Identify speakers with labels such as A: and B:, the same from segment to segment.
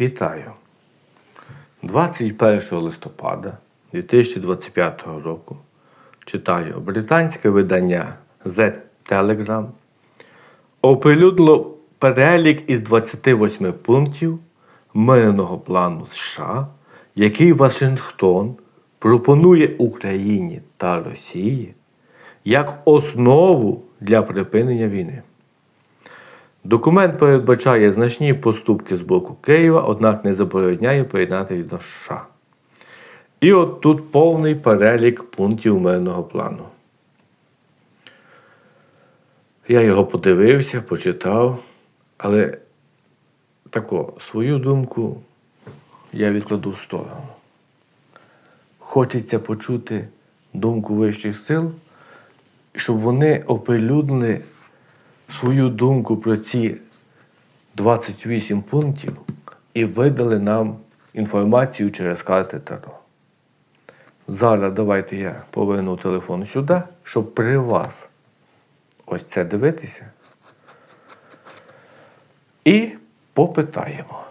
A: Вітаю! 21 листопада 2025 року читаю британське видання The Telegram оприлюднило перелік із 28 пунктів мирного плану США, який Вашингтон пропонує Україні та Росії як основу для припинення війни. Документ передбачає значні поступки з боку Києва, однак не забороняє приєднатися до США. І от тут повний перелік пунктів мирного плану. Я його подивився, почитав, але тако, свою думку я відкладу в сторону. Хочеться почути думку вищих сил, щоб вони оприлюднили свою думку про ці 28 пунктів і видали нам інформацію через карти Таро. Зараз давайте я поверну телефон сюди, щоб при вас ось це дивитися. І попитаємо.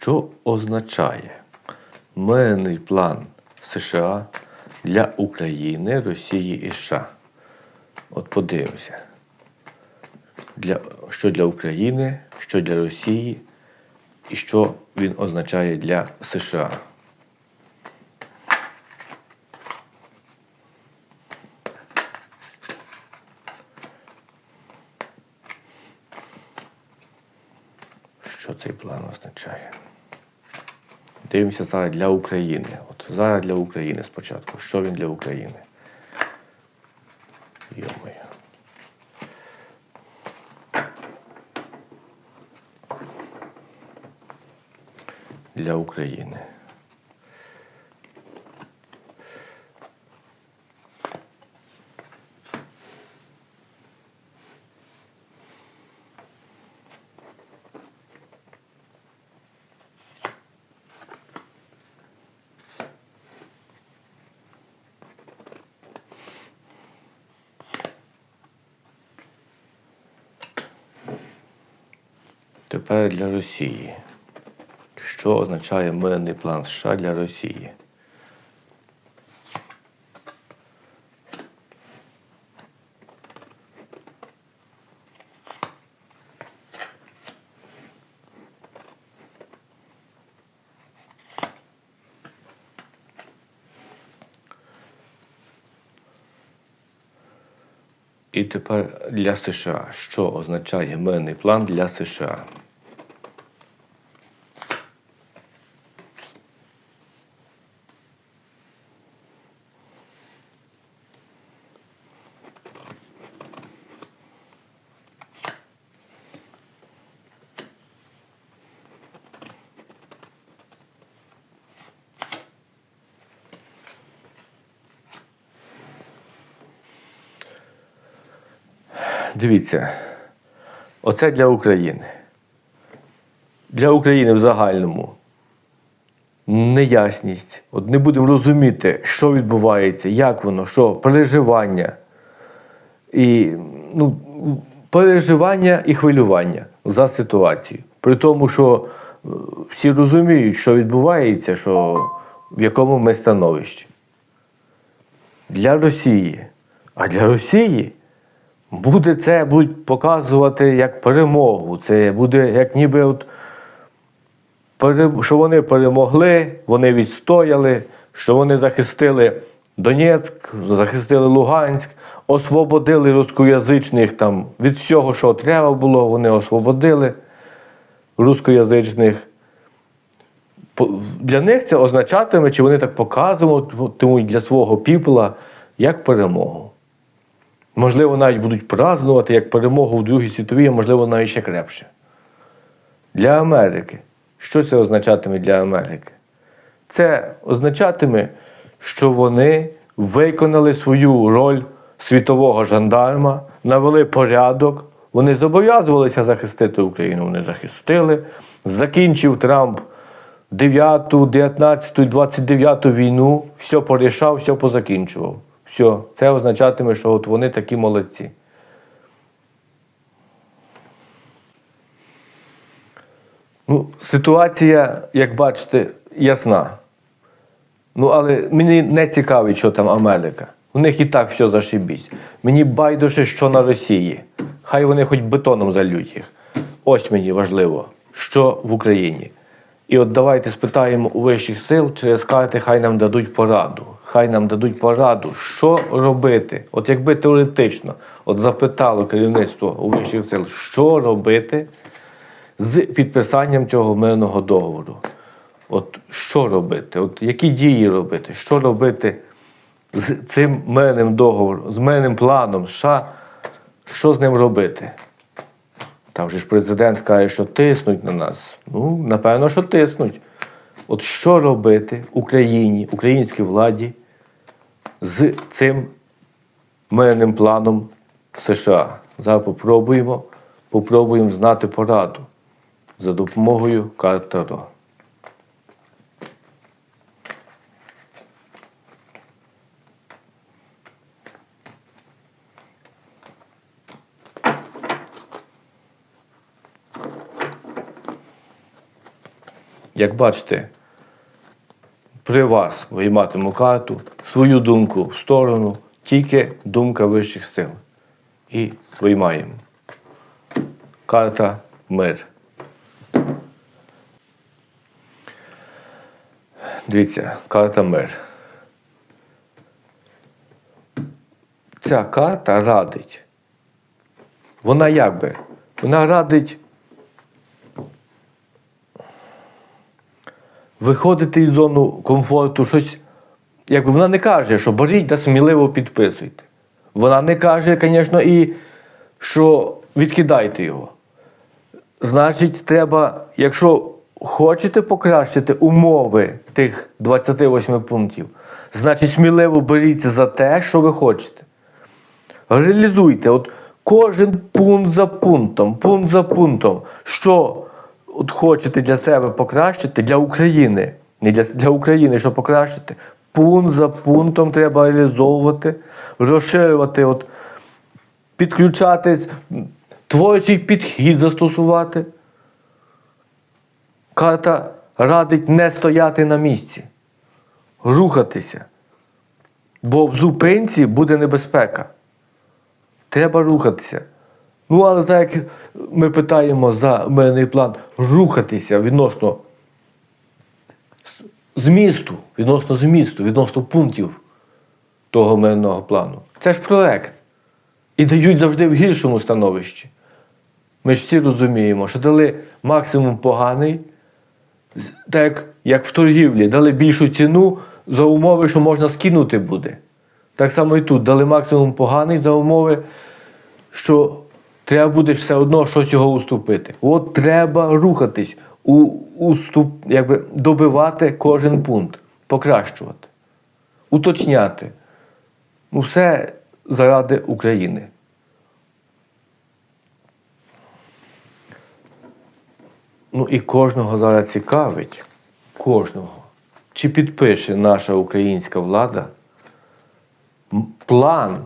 A: Що означає мирний план США для України, Росії і США? От подивимося. Для, що для України, що для Росії і що він означає для США. Що цей план означає? Дивимося зараз для України. От зараз для України спочатку. Що він для України? Йомою. Для України. Тепер для Росії. Що означає мирний план США для Росії? І тепер для США. Що означає мирний план для США? Дивіться, оце для України. Для України в загальному неясність. От не будемо розуміти, що відбувається, як воно, що переживання. І ну, переживання і хвилювання за ситуацію. При тому, що е, всі розуміють, що відбувається, що в якому ми становищі. Для Росії. А для Росії буде це будуть показувати як перемогу. Це буде як ніби от, що вони перемогли, вони відстояли, що вони захистили Донецьк, захистили Луганськ, освободили рускоязичних там від всього, що треба було, вони освободили рускоязичних. Для них це означатиме, чи вони так показуватимуть для свого піпла як перемогу. Можливо, навіть будуть празднувати як перемогу в Другій світовій, а можливо, навіть ще крепше. Для Америки. Що це означатиме для Америки? Це означатиме, що вони виконали свою роль світового жандарма, навели порядок. Вони зобов'язувалися захистити Україну. Вони захистили. Закінчив Трамп 9, 19, 29 війну, все порішав, все позакінчував. Все, це означатиме, що от вони такі молодці. Ну, Ситуація, як бачите, ясна. Ну, але мені не цікавить, що там Америка. У них і так все зашибісь. Мені байдуже, що на Росії. Хай вони хоч бетоном залють їх. Ось мені важливо, що в Україні. І от давайте спитаємо у вищих сил, через карти хай нам дадуть пораду. Хай нам дадуть пораду, що робити. От якби теоретично от запитало керівництво у вищих сил, що робити з підписанням цього мирного договору. От що робити? От які дії робити? Що робити з цим мирним договором, з мирним планом США? Що з ним робити? Там же ж президент каже, що тиснуть на нас. Ну, напевно, що тиснуть. От що робити Україні, українській владі з цим мирним планом США? Зараз попробуємо, попробуємо знати пораду за допомогою карт. Як бачите, при вас вийматиму карту, свою думку в сторону, тільки думка вищих сил. І виймаємо. Карта мир. Дивіться, карта мир. Ця карта радить. Вона як би? Вона радить виходити із зону комфорту, щось. Якби вона не каже, що беріть та сміливо підписуйте. Вона не каже, звісно, і що відкидайте його. Значить, треба, якщо хочете покращити умови тих 28 пунктів, значить сміливо беріться за те, що ви хочете. Реалізуйте от кожен пункт за пунктом, пункт за пунктом, що от хочете для себе покращити для України. Не для, для України, що покращити. Пункт за пунктом треба реалізовувати, розширювати, от, підключати, творчий підхід застосувати. Карта радить не стояти на місці, рухатися. Бо в зупинці буде небезпека. Треба рухатися. Ну, але так як ми питаємо за мирний план рухатися відносно змісту, відносно змісту, відносно пунктів того мирного плану. Це ж проект. І дають завжди в гіршому становищі. Ми ж всі розуміємо, що дали максимум поганий, так як, в торгівлі, дали більшу ціну за умови, що можна скинути буде. Так само і тут дали максимум поганий за умови, що треба буде все одно щось його уступити. От треба рухатись, у, уступ, якби добивати кожен пункт, покращувати, уточняти. Ну, все заради України. Ну і кожного зараз цікавить, кожного, чи підпише наша українська влада план,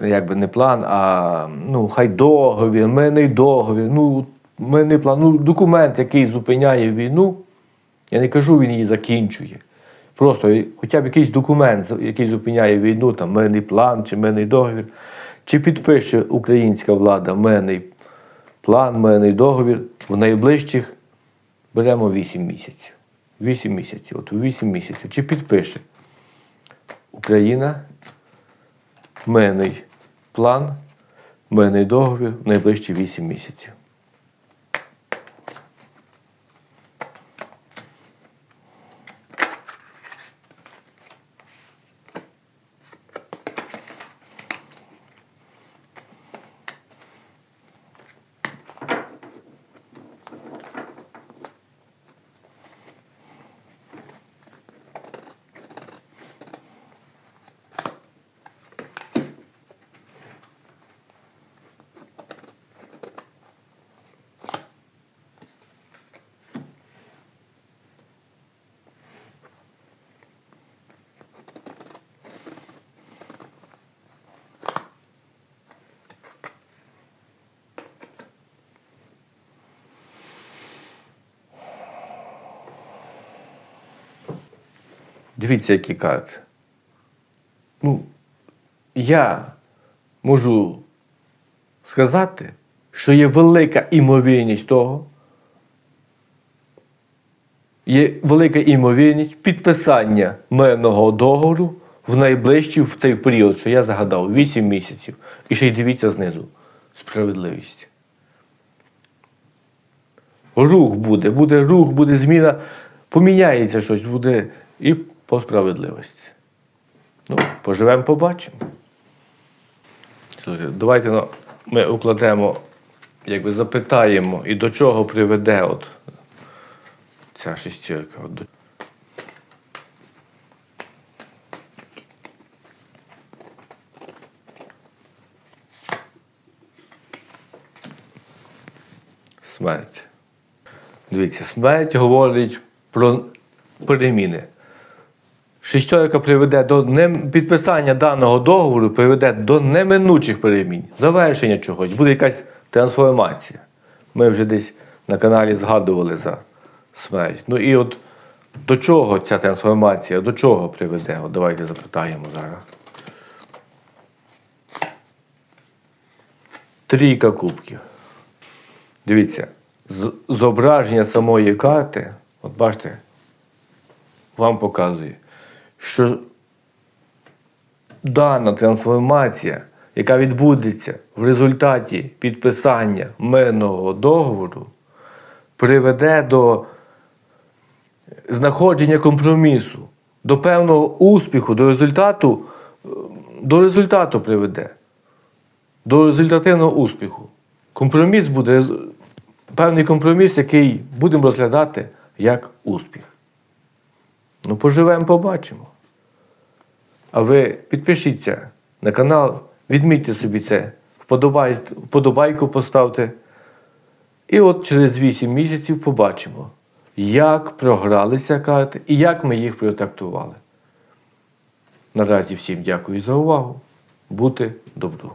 A: якби не план, а ну, хай договір, мирний договір, ну, мирний план, ну, документ, який зупиняє війну. Я не кажу, він її закінчує. Просто хоча б якийсь документ, який зупиняє війну, там мирний план чи мирний договір, чи підпише українська влада мирний план, мирний договір в найближчих беремо 8 місяців. 8 місяців. От у 8 місяців. Чи підпише Україна мирний план, мене договір в найближчі 8 місяців. Дивіться, які карти. Ну, я можу сказати, що є велика імовірність того, є велика імовірність підписання мирного договору в найближчий в цей період, що я загадав, 8 місяців. І ще й дивіться знизу. Справедливість. Рух буде, буде рух, буде зміна, поміняється щось, буде і по справедливості. Ну, поживемо, побачимо. Давайте ну, ми укладемо, якби запитаємо, і до чого приведе от ця шестірка. Смерть. Дивіться, смерть говорить про переміни. Шестерка приведе до нем- підписання даного договору, приведе до неминучих перемін, завершення чогось, буде якась трансформація. Ми вже десь на каналі згадували за смерть. Ну і от до чого ця трансформація, до чого приведе? От давайте запитаємо зараз. Трійка кубків. Дивіться, зображення самої карти, от бачите, вам показує, що дана трансформація, яка відбудеться в результаті підписання мирного договору, приведе до знаходження компромісу, до певного успіху, до результату, до результату приведе, до результативного успіху. Компроміс буде певний компроміс, який будемо розглядати як успіх. Ну, поживемо, побачимо. А ви підпишіться на канал, відмітьте собі це, вподобайку поставте. І от через 8 місяців побачимо, як програлися карти і як ми їх протактували. Наразі всім дякую за увагу. Бути добру.